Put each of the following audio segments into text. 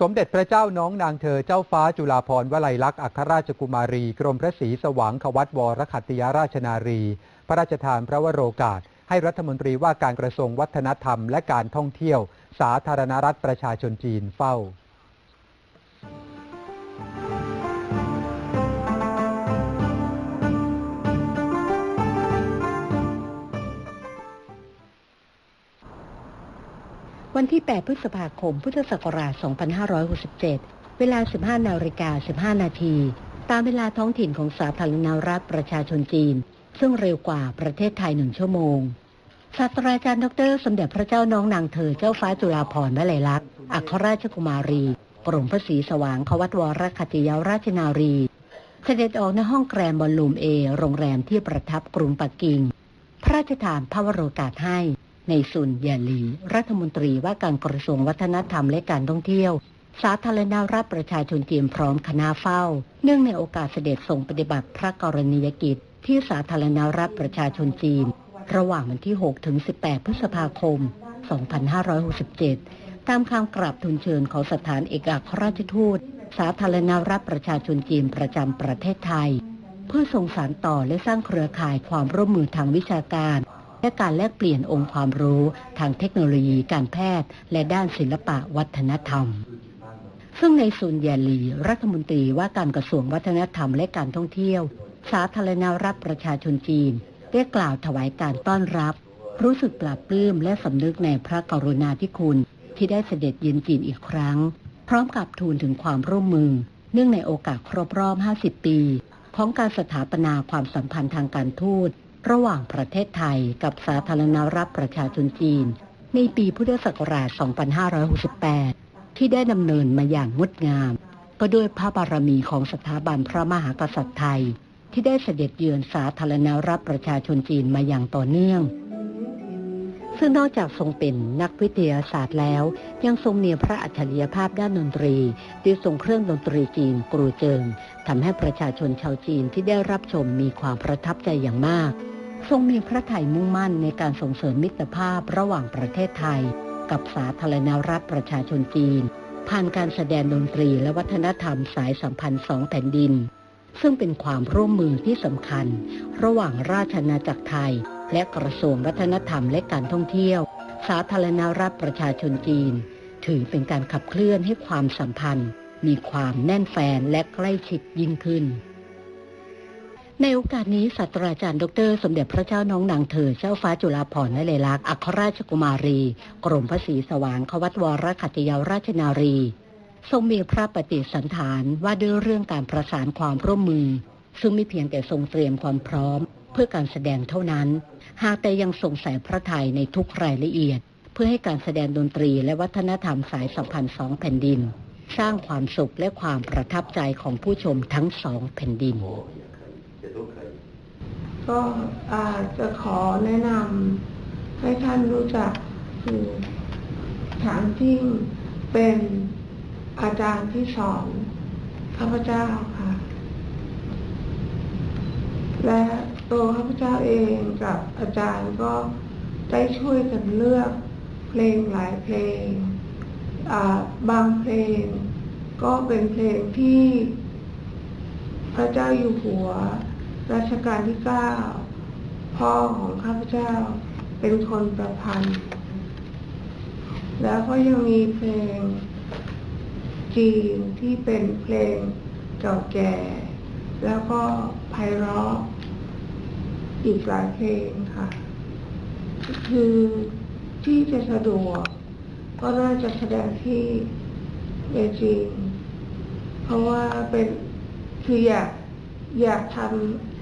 สมเด็จพระเจ้าน้องนางเธอเจ้าฟ้าจุฬาภรณ์วลัยลักษณ์อัครราชกุมารี กรมพระศรีสว่างขวัตวรขัตติยราชนารี พระราชทานพระวโรกาส ให้รัฐมนตรีว่าการกระทรวงวัฒนธรรม และการท่องเที่ยว สาธารณรัฐประชาชนจีนเฝ้า วันที่ 8 พฤษภาคม พุทธศักราช 2567 เวลา 15 นาฬิกา 15 นาที ตามเวลาท้องถิ่นของสาธารณรัฐประชาชนจีน ซึ่งเร็วกว่าประเทศไทยหนึ่งชั่วโมง ศาสตราจารย์ดร สมเด็จพระเจ้าน้องนางเธอเจ้าฟ้าจุฬาภรณ์วลัยลักษณ์ อัครราชกุมารี กรมพระศรีสว่างควัตวรคติยาราชนารี เสด็จออกในห้องแกรมบอลลูมเอ โรงแรมที่ประทับกรุงปักกิ่ง พระราชทานพระวโรกาสให้ ในสุนยาลี รัฐมนตรีว่าการกระทรวงวัฒนธรรมและการท่องเที่ยว สาธารณรัฐประชาชนจีนพร้อมคณะเฝ้า เนื่องในโอกาสเสด็จทรงปฏิบัติพระกรณียกิจ ที่สาธารณรัฐประชาชนจีน ระหว่างวันที่ 6 ถึง 18 พฤษภาคม 2567 ตามคำกราบทูลเชิญของสถานเอกอัครราชทูต สาธารณรัฐประชาชนจีนประจำประเทศไทย เพื่อส่งสารต่อและสร้างเครือข่ายความร่วมมือทางวิชาการ และการแลกเปลี่ยนองค์ความรู้ทางเทคโนโลยีการแพทย์ และด้านศิลปะวัฒนธรรม ซึ่งในซุนแยลี รัฐมนตรีว่าการกระทรวงวัฒนธรรมและการท่องเที่ยว สาธารณรัฐประชาชนจีน ได้กล่าวถวายการต้อนรับ รู้สึกปลาบปลื้มและสำนึกในพระกรุณาธิคุณที่ได้เสด็จเยือนจีนอีกครั้ง พร้อมกับทูลถึงความร่วมมือ เนื่องในโอกาสครบรอบ 50 ปี ของการสถาปนาความสัมพันธ์ทางการทูต ระหว่างประเทศไทยกับสาธารณรัฐประชาชนจีน ในปีพุทธศักราช 2568 ที่ได้ดำเนินมาอย่างงดงาม ก็ด้วยพระบารมีของสถาบันพระมหากษัตริย์ไทย ที่ได้เสด็จเยือนสาธารณรัฐประชาชนจีนมาอย่างต่อเนื่อง ซึ่งนอกจากทรงเป็นนักวิทยาศาสตร์แล้ว ยังทรงมีพระอัจฉริยภาพด้านดนตรีที่ทรงเครื่องดนตรีจีนกรูเจิงทำให้ประชาชนชาวจีนที่ได้รับชมมีความประทับใจอย่างมาก ทรงมีพระไถ่มุ่งมั่นในการส่งเสริมมิตรภาพระหว่างประเทศไทย กับสาธารณรัฐประชาชนจีน ผ่านการแสดงดนตรีและวัฒนธรรมสายสัมพันธ์สองแผ่นดิน ซึ่งเป็นความร่วมมือที่สำคัญ ระหว่างราชอาณาจักรไทย และกระทรวงวัฒนธรรมและการท่องเที่ยว สาธารณรัฐประชาชนจีน ถือเป็นการขับเคลื่อนให้ความสัมพันธ์ มีความแน่นแฟนและใกล้ชิดยิ่งขึ้น ในโอกาสนี้ศาสตราจารย์ดร สมเด็จพระเจ้าน้องนางเธอเจ้าฟ้าจุฬาภรณ์และเลลักษณ์อัครราชกุมารี กรมพระศรีสว่างควัตวรขัตติยาราชนารี ทรงมีพระปฏิสันฐานว่าด้วยเรื่องการประสานความร่วมมือ ซึ่งไม่เพียงแต่ทรงเตรียมความพร้อม เพื่อการแสดงเท่านั้น หากแต่ยังทรงใส่พระทัยในทุกรายละเอียด เพื่อให้การแสดงดนตรีและวัฒนธรรมสายสัมพันธ์สองแผ่นดิน สร้างความสุขและความประทับใจของผู้ชมทั้งสองแผ่นดิน ก็อาจจะขอแนะนำให้ท่านรู้จักคือถางทิ้งเป็นอาจารย์ที่สอนข้าพเจ้าค่ะ และตัวข้าพเจ้าเองกับอาจารย์ก็ได้ช่วยกันเลือกเพลงหลายเพลง บางเพลงก็เป็นเพลงที่พระเจ้าอยู่หัว รัชกาลที่เก้าพ่อของข้าพเจ้าเป็นคนประพันธ์ แล้วก็ยังมีเพลงจีนที่เป็นเพลงเก่าแก่ แล้วก็ไพเราะอีกหลายเพลงค่ะ คือที่จะสะดวก ก็น่าจะแสดงที่เบจิงเพราะว่าเป็นคืออยากอยากทำ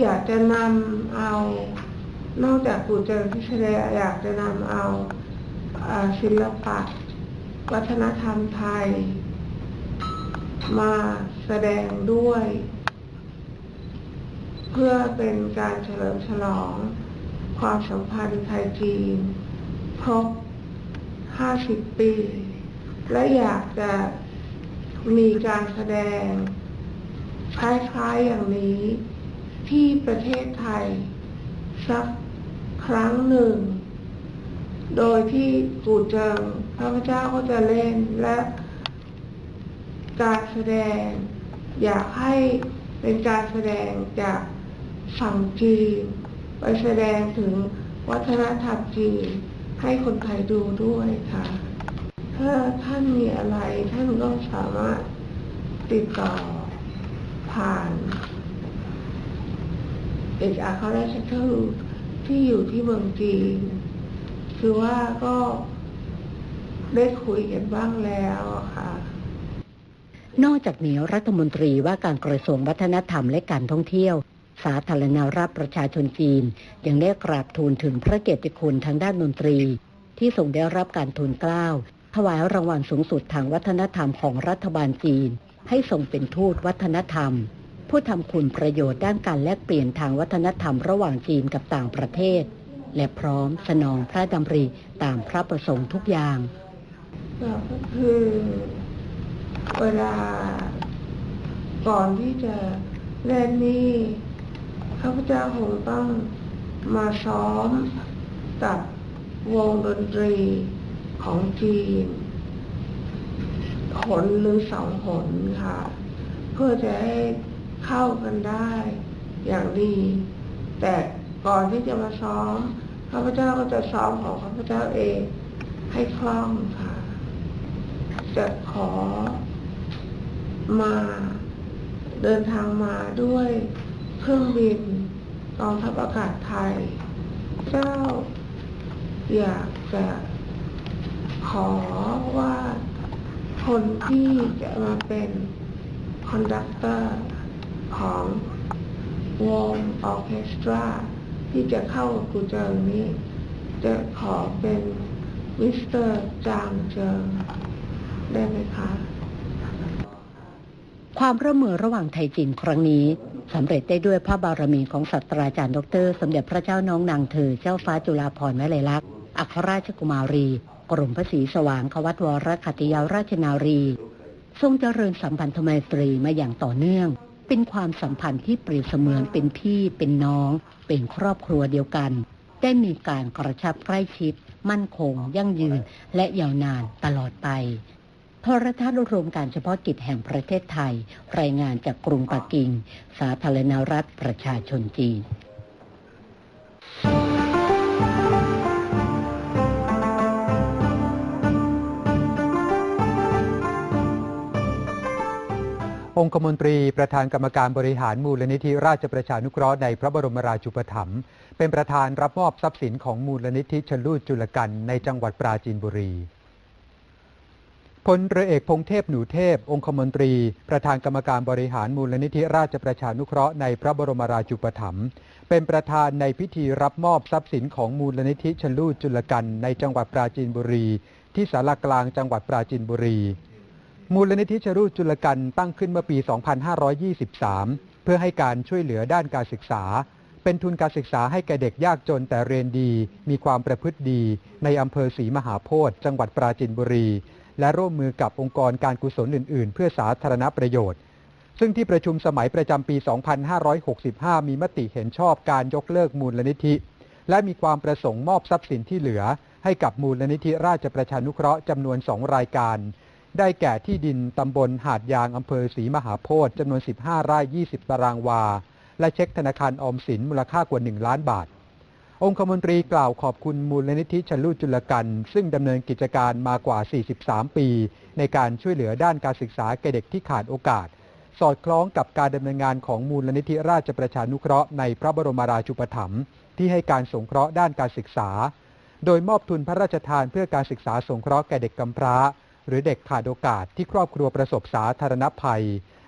อยากจะนำเอา นอกจากกูเจอที่แสดงอยากจะนำเอาศิลปะ วัฒนธรรมไทย มาแสดงด้วย เพื่อเป็นการเฉลิมฉลอง ความสัมพันธ์ไทยจีนครบ 50 ปี และอยากจะมีการแสดงคล้ายๆอย่างนี้ ที่ประเทศไทย สักครั้งหนึ่ง โดยที่กูเจิงพระพุทธเจ้าก็จะเล่นและการแสดง อยากให้เป็นการแสดงจากฝั่งจีนไปแสดงถึงวัฒนธรรมจีนให้คนไทยดูด้วยค่ะ ถ้าท่านมีอะไรท่านก็สามารถติดต่อผ่าน เอกอัครราชทูตที่อยู่ที่เมืองจีน คือว่าก็ได้คุยกันบ้างแล้วค่ะ นอกจากนี้รัฐมนตรีว่าการกระทรวงวัฒนธรรมและการท่องเที่ยว สาธารณรัฐประชาชนจีน ยังได้กราบทูลถึงพระเกียรติคุณทางด้านดนตรี ที่ทรงได้รับการทูลเกล้าถวายรางวัลสูงสุดทางวัฒนธรรมของรัฐบาลจีน ให้ทรงเป็นทูตวัฒนธรรม ผู้ทำคุณประโยชน์ด้านการแลกเปลี่ยนทางวัฒนธรรมระหว่างจีนกับต่างประเทศ และพร้อมสนองพระดำริตามพระประสงค์ทุกอย่างก็คือเวลาก่อนที่จะเล่นนี่ข้าพเจ้าคงต้องมาซ้อมกับวงดนตรีของจีนหนหรือสองหนค่ะ เพื่อจะให้ เข้ากันได้ อย่างดี แต่ก่อนที่จะมาซ้อมข้าพเจ้าก็จะซ้อมของข้าพเจ้าเองให้คล่องค่ะ จะขอมาเดินทางมาด้วยเครื่องบินกองทัพอากาศไทย เจ้าอยากจะขอว่าคนที่จะมาเป็นคอนดักเตอร์ ของวงออเคสตรา ที่จะเข้ากูเจิงนี้ จะขอเป็นมิสเตอร์จางเจิงได้ไหมคะ ความร่วมมือระหว่างไทยจีนครั้งนี้สำเร็จได้ด้วยพระบารมีของศาสตราจารย์ดร สมเด็จพระเจ้าน้องนางเธอเจ้าฟ้าจุฬาภรณ์วลัยลักษณ์อัครราชกุมารี กรมพระศรีสว่างควัตวรขัตติยาราชนารี ทรงเจริญสัมพันธไมตรีมาอย่างต่อเนื่อง เป็นความสัมพันธ์ที่เปรียบเสมือนเป็นพี่เป็นน้อง เป็นครอบครัวเดียวกัน ได้มีการกระชับใกล้ชิด มั่นคง ยั่งยืน และยาวนานตลอดไปโทรทัศน์รวมการเฉพาะกิจแห่งประเทศไทย รายงานจากกรุงปักกิ่ง สาธารณรัฐประชาชนจีน องคมนตรีประธานกรรมการบริหารมูลนิธิราชประชานุเคราะห์ในพระบรมราชูปถัมภ์เป็นประธานรับมอบทรัพย์สินของมูลนิธิชลูดจุลกันในจังหวัดปราจีนบุรีพลเรือเอกพงเทพหนูเทพ องคมนตรี ประธานกรรมการบริหารมูลนิธิราชประชานุเคราะห์ในพระบรมราชูปถัมภ์เป็นประธานในพิธีรับมอบทรัพย์สินของมูลนิธิชลูดจุลกันในจังหวัดปราจีนบุรี ที่ศาลากลางจังหวัดปราจีนบุรี มูลนิธิชรูจุลกันตั้งขึ้นเมื่อปี 2523 เพื่อให้การช่วยเหลือด้านการศึกษา เป็นทุนการศึกษาให้แก่เด็กยากจนแต่เรียนดี มีความประพฤติดี ในอำเภอศรีมหาโพธิ์จังหวัดปราจีนบุรี และร่วมมือกับองค์กรการกุศลอื่น ๆ เพื่อสาธารณประโยชน์ ซึ่งที่ประชุมสมัยประจำปี 2565 มีมติเห็นชอบการยกเลิกมูลนิธิ และมีความประสงค์มอบทรัพย์สินที่เหลือ ให้กับมูลนิธิราชประชานุเคราะห์จำนวน2รายการ ได้แก่ที่ดินตำบลหาดยางอำเภอศรีมหาโพธิ์จำนวน 15 ไร่ 20 ตารางวา และเช็คธนาคารออมสินมูลค่ากว่า 1 ล้านบาท องคมนตรีกล่าวขอบคุณมูลนิธิชลูจุลกันซึ่งดำเนินกิจการมากว่า 43 ปี ในการช่วยเหลือด้านการศึกษาแก่เด็กที่ขาดโอกาส สอดคล้องกับการดำเนินงานของมูลนิธิราชประชานุเคราะห์ในพระบรมราชูปถัมภ์ที่ให้การสงเคราะห์ด้านการศึกษา โดยมอบทุนพระราชทานเพื่อการศึกษาสงเคราะห์แก่เด็กกำพร้า หรือเด็กขาดโอกาสที่ครอบครัวประสบสาธารณภัย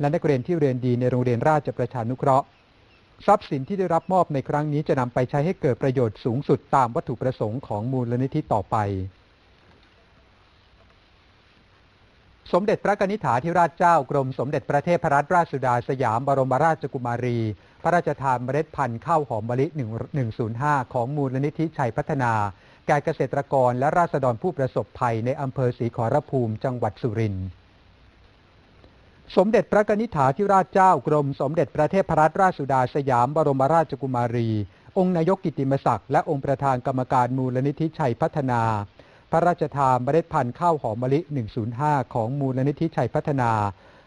และนักเรียนที่เรียนดีในโรงเรียนราชประชานุเคราะห์ ทรัพย์สินที่ได้รับมอบในครั้งนี้จะนำไปใช้ให้เกิดประโยชน์สูงสุดตามวัตถุประสงค์ของมูลนิธิต่อไป สมเด็จพระกนิษฐาธิราชเจ้ากรมสมเด็จพระเทพรัตนราชสุดาสยามบรมราชกุมารี พระราชทานเมล็ดพันธุ์ข้าวหอมมะลิ 105 ของมูลนิธิชัยพัฒนา แก่เกษตรกรและราษฎรผู้ประสบภัยในอำเภอศรีขอรภูมิจังหวัดสุรินทร์สมเด็จพระกนิษฐาธิราชเจ้ากรม สมเด็จพระเทพรัตนราชสุดาสยามบรมราชกุมารี องค์นายกกิติมศักดิ์และองค์ประธานกรรมการมูลนิธิชัยพัฒนา พระราชทานเมล็ดพันธุ์ข้าวหอมมะลิ 105 ของมูลนิธิชัยพัฒนา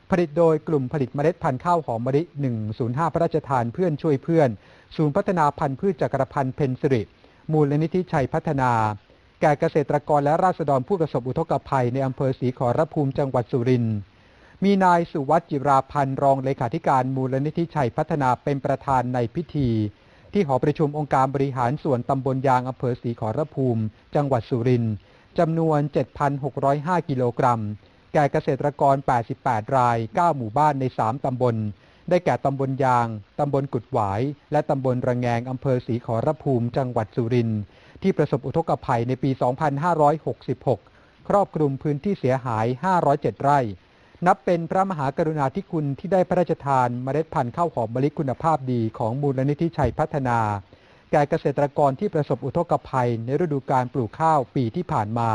ผลิตโดยกลุ่มผลิตเมล็ดพันธุ์ข้าวหอมมะลิ 105 พระราชทานเพื่อนช่วยเพื่อน ศูนย์พัฒนาพันธุ์พืชจักรพันธ์เพนสิริมูลนิธิชัยพัฒนา แก่เกษตรกรและราษฎรผู้ประสบอุทกภัยในอำเภอศรีขอรภูมิจังหวัดสุรินทร์มีนายสุวัสดิ์จิราพันธ์รองเลขาธิการมูลนิธิชัยพัฒนาเป็นประธานในพิธี ที่หอประชุมองค์การบริหารส่วนตำบลยางอำเภอศรีขอรภูมิ จังหวัดสุรินทร์ จำนวน 7,605 กิโลกรัม แก่เกษตรกร 88 ราย 9 หมู่บ้านใน 3 ตำบล ได้แก่ตำบลยาง ตำบลกุดหวาย และตำบลระแงงอำเภอศรีขอรภูมิ จังหวัดสุรินทร์ที่ประสบอุทกภัยในปี 2566 ครอบคลุมพื้นที่เสียหาย 507 ไร่ นับเป็นพระมหากรุณาธิคุณที่ได้พระราชทานเมล็ดพันธุ์ข้าวหอมมะลิคุณภาพดีของมูลนิธิชัยพัฒนา แก่เกษตรกรที่ประสบอุทกภัย ในฤดูการปลูกข้าวปีที่ผ่านมา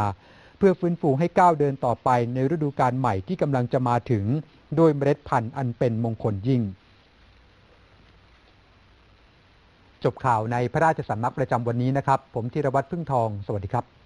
เพื่อฟื้นฟูให้ก้าวเดินต่อไปในฤดูการใหม่ที่กำลังจะมาถึง โดยเมล็ดพันธุ์อันเป็นมงคลยิ่ง จบข่าวในพระราชสำนักประจำวันนี้นะครับ ผมธีรวัตรพึ่งทอง สวัสดีครับ